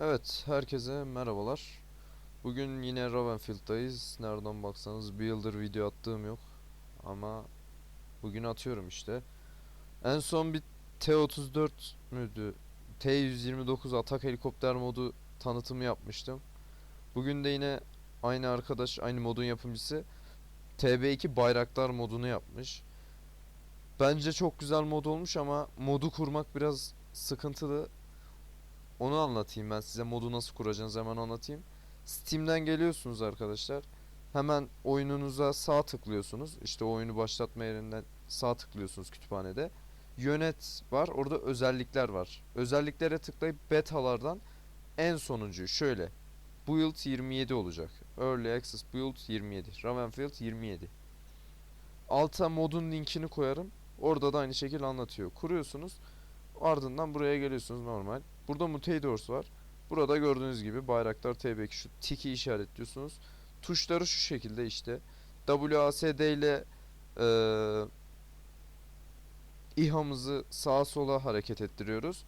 Evet, herkese merhabalar. Bugün yine Ravenfield'dayız. Nereden baksanız bir yıldır video attığım yok. Ama bugün atıyorum işte. En son bir T-34 müydü? T-129 atak helikopter modu tanıtımı yapmıştım. Bugün de yine aynı arkadaş, aynı modun yapımcısı TB2 Bayraktar modunu yapmış. Bence çok güzel mod olmuş ama modu kurmak biraz sıkıntılı. Onu anlatayım ben size modu nasıl kuracağınızı hemen anlatayım. Steam'den geliyorsunuz arkadaşlar. Hemen oyununuza sağ tıklıyorsunuz. İşte oyunu başlatma yerinden sağ tıklıyorsunuz kütüphanede. Yönet var. Orada özellikler var. Özelliklere tıklayıp betalardan en sonuncu şöyle. Build 27 olacak. Early Access Build 27. Ravenfield 27. Alta modun linkini koyarım. Orada da aynı şekilde anlatıyor. Kuruyorsunuz. Ardından buraya geliyorsunuz normal. Burada Mutaidors var. Burada gördüğünüz gibi Bayraktar TB2 şu tiki işaretliyorsunuz. Tuşları şu şekilde işte. WASD ile eee İHA'mızı sağa sola hareket ettiriyoruz.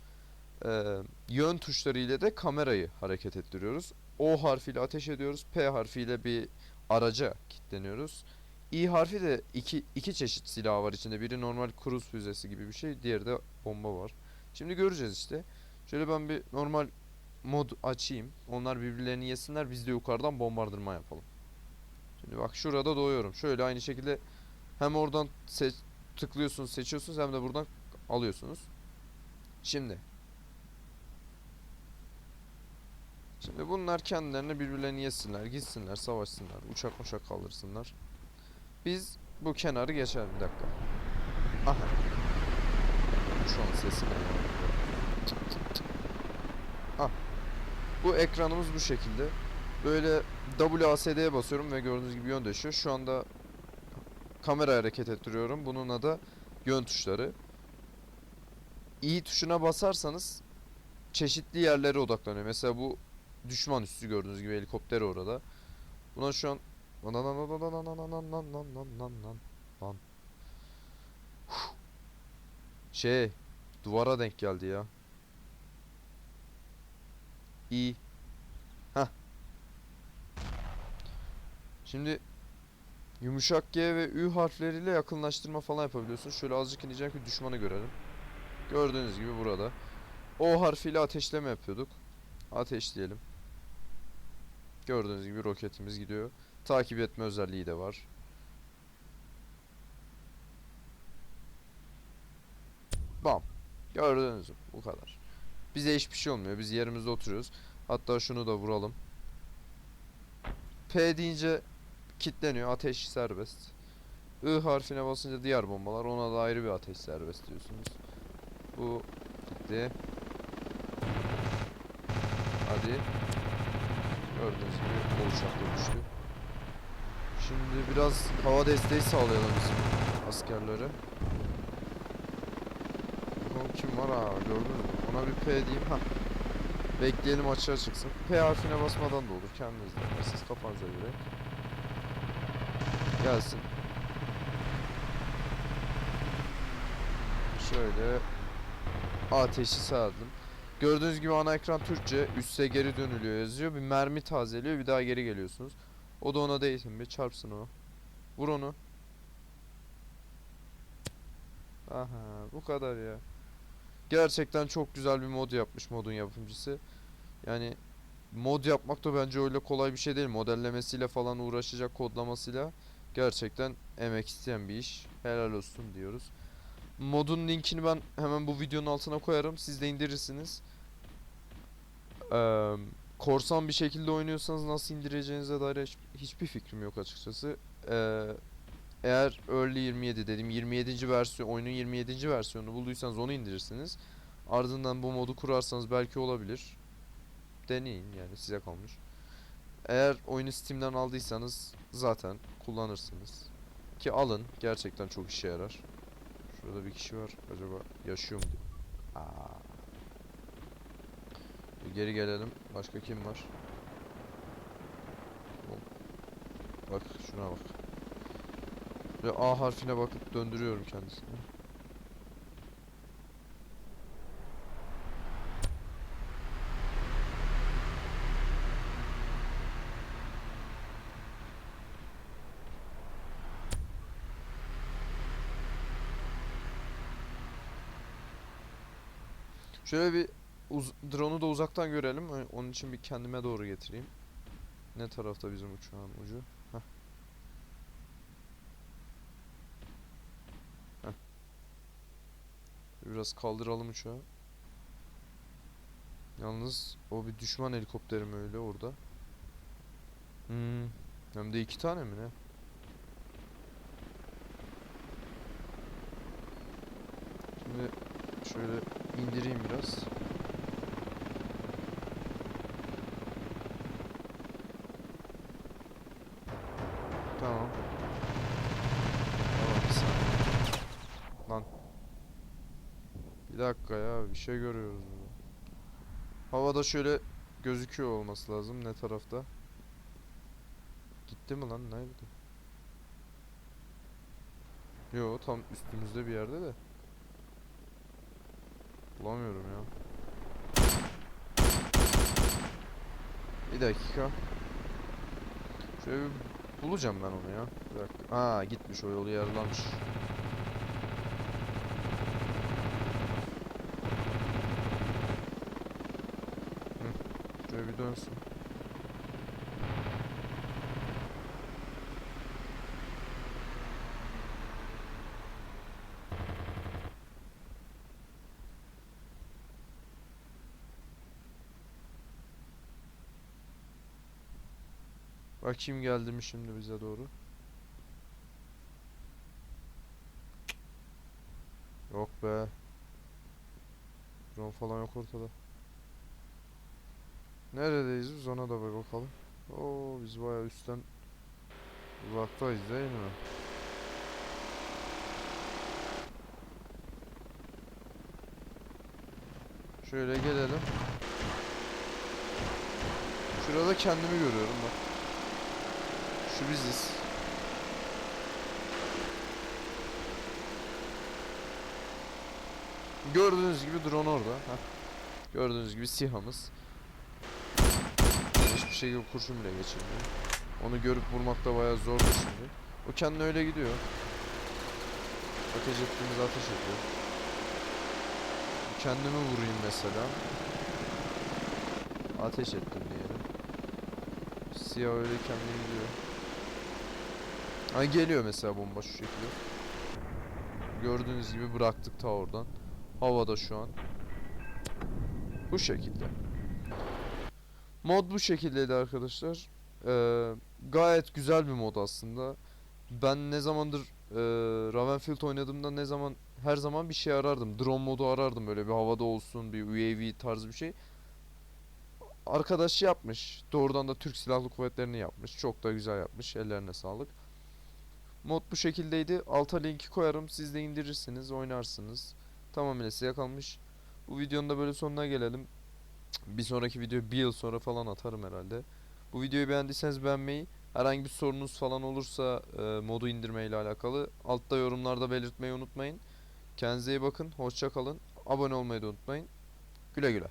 Eee, yön tuşları ile de kamerayı hareket ettiriyoruz. O harfiyle ateş ediyoruz. P harfiyle bir araca kilitleniyoruz. İ harfi de iki, iki çeşit silah var içinde. Biri normal kruz füzesi gibi bir şey. Diğeri de bomba var. Şimdi göreceğiz işte. Şöyle ben bir normal mod açayım. Onlar birbirlerini yesinler. Biz de yukarıdan bombardırma yapalım. Şimdi bak şurada doğuyorum. Şöyle aynı şekilde hem oradan se- tıklıyorsunuz, seçiyorsunuz hem de buradan alıyorsunuz. Şimdi Şimdi bunlar kendilerini birbirlerini yesinler, gitsinler, savaşsınlar, uçak uçak kaldırsınlar. Biz bu kenarı geçer bir dakika. Aha. Şu an sesim Hah. Bu ekranımız bu şekilde. Böyle WASD'ye basıyorum ve gördüğünüz gibi yön değişiyor. Şu anda kamera hareket ettiriyorum. Bunun adı yön tuşları. İ tuşuna basarsanız çeşitli yerlere odaklanıyor. Mesela bu düşman üstü gördüğünüz gibi helikopter orada. Buna şu an şey duvara denk geldi ya. İyi. Heh. Şimdi yumuşak G ve Ü harfleriyle yakınlaştırma falan yapabiliyorsun. Şöyle azıcık ineceğim ki düşmanı görelim. Gördüğünüz gibi burada. O harfiyle ateşleme yapıyorduk. Ateşleyelim. Gördüğünüz gibi roketimiz gidiyor. Takip etme özelliği de var. Bam. Gördüğünüz gibi bu kadar. Bize hiçbir şey olmuyor. Biz yerimizde oturuyoruz. Hatta şunu da vuralım. P deyince kitleniyor. Ateş serbest. I harfine basınca diğer bombalar. Ona da ayrı bir ateş serbest diyorsunuz. Bu gitti. Hadi. Gördüğünüz gibi o uçak da düştü. Şimdi biraz hava desteği sağlayalım bizim askerlere. Kim var ha gördünüz mü? Ona bir P diyeyim ha. Bekleyelim açığa çıksın. P harfine basmadan da olur. Kendiniz de yaparsınız kafanıza göre. Gelsin. Şöyle ateşi sardım. Gördüğünüz gibi ana ekran Türkçe. Üste geri dönülüyor yazıyor. Bir mermi tazeliyor. Bir daha geri geliyorsunuz. O da ona değsin bir çarpsın o. Vur onu. Aha bu kadar ya. Gerçekten çok güzel bir mod yapmış modun yapımcısı. Yani mod yapmak da bence öyle kolay bir şey değil. Modellemesiyle falan uğraşacak kodlamasıyla. Gerçekten emek isteyen bir iş. Helal olsun diyoruz. Modun linkini ben hemen bu videonun altına koyarım. Siz de indirirsiniz. Eee, korsan bir şekilde oynuyorsanız nasıl indireceğinize dair hiç- hiçbir fikrim yok açıkçası. Eee, eğer Early 27 dedim 27. versiyon oyunun 27. versiyonunu bulduysanız onu indirirsiniz. Ardından bu modu kurarsanız belki olabilir. Deneyin yani size kalmış. Eğer oyunu Steam'den aldıysanız zaten kullanırsınız. Ki alın gerçekten çok işe yarar. Şurada bir kişi var. Acaba yaşıyor mu? Aa. Geri gelelim. Başka kim var? Bak şuna bak. Ve A harfine bakıp döndürüyorum kendisini. Şöyle bir drone'u da uzaktan görelim. Onun için bir kendime doğru getireyim. Ne tarafta bizim uçağın ucu? Biraz kaldıralım uçağı. Yalnız o bir düşman helikopteri mi öyle orada? Hmm. Hem de iki tane mi ne? Şimdi şöyle indireyim biraz. Tamam. Tamam bir saniye. Lan. Bir dakika ya bir şey görüyoruz burada. Havada şöyle gözüküyor olması lazım ne tarafta? Gitti mi lan nerede? Yo tam üstümüzde bir yerde de. Bulamıyorum ya. Bir dakika. Şöyle bir bulacağım ben onu ya. Bir dakika. Aa gitmiş o yolu yarılamış. Hı. Şöyle bir dönsün. Bakayım geldi mi şimdi bize doğru. Yok be. Drone falan yok ortada. Neredeyiz biz ona da bir bakalım. Oo biz bayağı üstten uzaktayız değil mi? Şöyle gelelim. Şurada kendimi görüyorum bak. Şu biziz. Gördüğünüz gibi drone orada. Heh. Gördüğünüz gibi SİHA'mız. Şekilde kurşun bile geçirmiyor. Onu görüp vurmak da bayağı zordu şimdi. O kendine öyle gidiyor. Ateş ettiğimiz ateş ediyor. Kendimi vurayım mesela. Ateş ettim diyelim. Siyah öyle kendine gidiyor. Ha geliyor mesela bomba şu şekilde. Gördüğünüz gibi bıraktık ta oradan. Havada şu an. Bu şekilde. Mod bu şekildeydi arkadaşlar. Ee, gayet güzel bir mod aslında. Ben ne zamandır e, Ravenfield oynadığımda ne zaman her zaman bir şey arardım. Drone modu arardım böyle bir havada olsun, bir UAV tarzı bir şey. Arkadaş yapmış. Doğrudan da Türk Silahlı Kuvvetleri'ni yapmış. Çok da güzel yapmış. Ellerine sağlık. Mod bu şekildeydi. Alta linki koyarım. Siz de indirirsiniz, oynarsınız. Tamamıyla size kalmış. Bu videonun da böyle sonuna gelelim. Bir sonraki video bir yıl sonra falan atarım herhalde. Bu videoyu beğendiyseniz beğenmeyi, herhangi bir sorunuz falan olursa e, modu indirme ile alakalı altta yorumlarda belirtmeyi unutmayın. Kendinize iyi bakın, hoşça kalın. Abone olmayı da unutmayın. Güle güle.